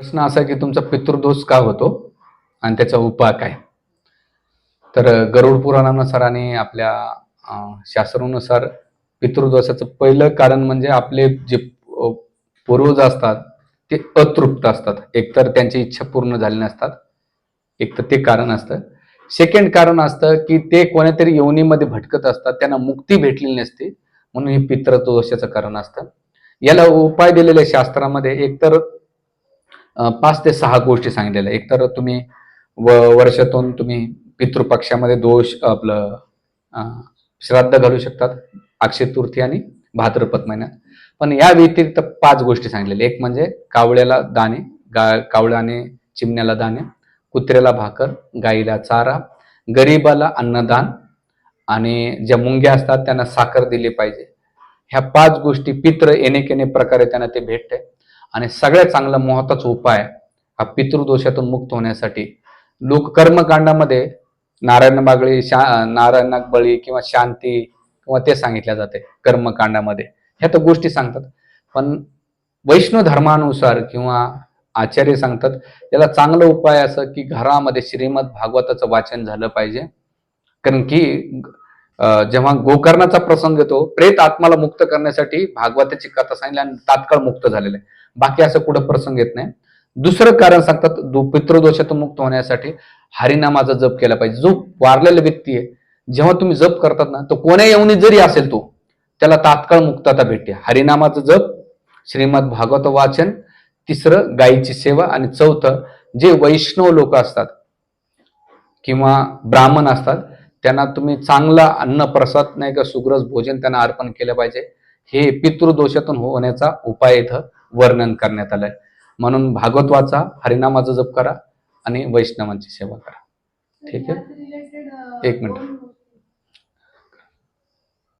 प्रश्न असा की तुमचा पितृदोष का होतो आणि त्याचा उपाय काय? तर गरुड पुराणानुसार आणि आपल्या शास्त्रानुसार पितृदोषाचं पहिलं कारण म्हणजे आपले जे पूर्वज असतात ते अतृप्त असतात. एकतर त्यांची इच्छा पूर्ण झाली नसतात. एक तर ते कारण असतं. सेकंड कारण असतं की ते कोणीतरी योनीमध्ये भटकत असतात त्यांना मुक्ती भेटलेली नसते म्हणून हे पितृदोषाचं कारण असतं. याला उपाय दिलेल्या शास्त्रामध्ये एकतर पाच ते सहा गोष्टी सांगितलेल्या. एक तर तुम्ही व वर्षातून तुम्ही पितृपक्षामध्ये दोष आपलं श्राद्ध घालू शकतात अक्षय तृतीय आणि भाद्रपद महिन्यात. पण या व्यतिरिक्त पाच गोष्टी सांगितलेल्या. एक म्हणजे कावळ्याला दाणे गा कावळ्याने चिमण्याला दाणे कुत्र्याला भाकर गाईला चारा गरीबाला अन्नदान आणि ज्या मुंग्या असतात त्यांना साखर दिली पाहिजे. ह्या पाच गोष्टी पित्र येणे केने प्रकारे त्यांना ते भेटते. आणि सगळ्यात चांगला महत्त्वाचा उपाय हा पितृदोषातून मुक्त होण्यासाठी लोक कर्मकांडामध्ये नारायण बागळी शा नारायणाक बळी किंवा शांती किंवा ते सांगितल्या जाते कर्मकांडामध्ये. ह्या तर गोष्टी सांगतात. पण वैष्णव धर्मानुसार किंवा आचार्य सांगतात याला चांगला उपाय असं की घरामध्ये श्रीमद भागवताचं वाचन झालं पाहिजे. कारण की जेव्हा गोकर्णाचा प्रसंग येतो प्रेत आत्माला मुक्त करण्यासाठी भागवताची कथा सांगितली आणि तात्काळ मुक्त झालेले. बाकी असं कुठं प्रसंग येत नाही. दुसरं कारण सांगतात दो- पितृदोषातून मुक्त होण्यासाठी हरिनामाचा जप केला पाहिजे. जो वारलेला व्यक्ती आहे जेव्हा तुम्ही जप करतात ना तो कोण्या येऊन जरी असेल तो त्याला तात्काळ मुक्तता भेटते. हरिनामाचं जप श्रीमद भागवत वाचन तिसरं गायीची सेवा आणि चौथं जे वैष्णव लोक असतात किंवा ब्राह्मण असतात त्यांना तुम्ही चांगला अन्न प्रसाद नाही का सुग्रस भोजन त्यांना अर्पण केलं पाहिजे हे पितृदोषातून होण्याचा उपाय इथं वर्णन करण्यात आलंय म्हणून भागवत वाचा हरिनामाचा जप करा आणि वैष्णवांची सेवा करा ठीक आहे? एक मिनिट.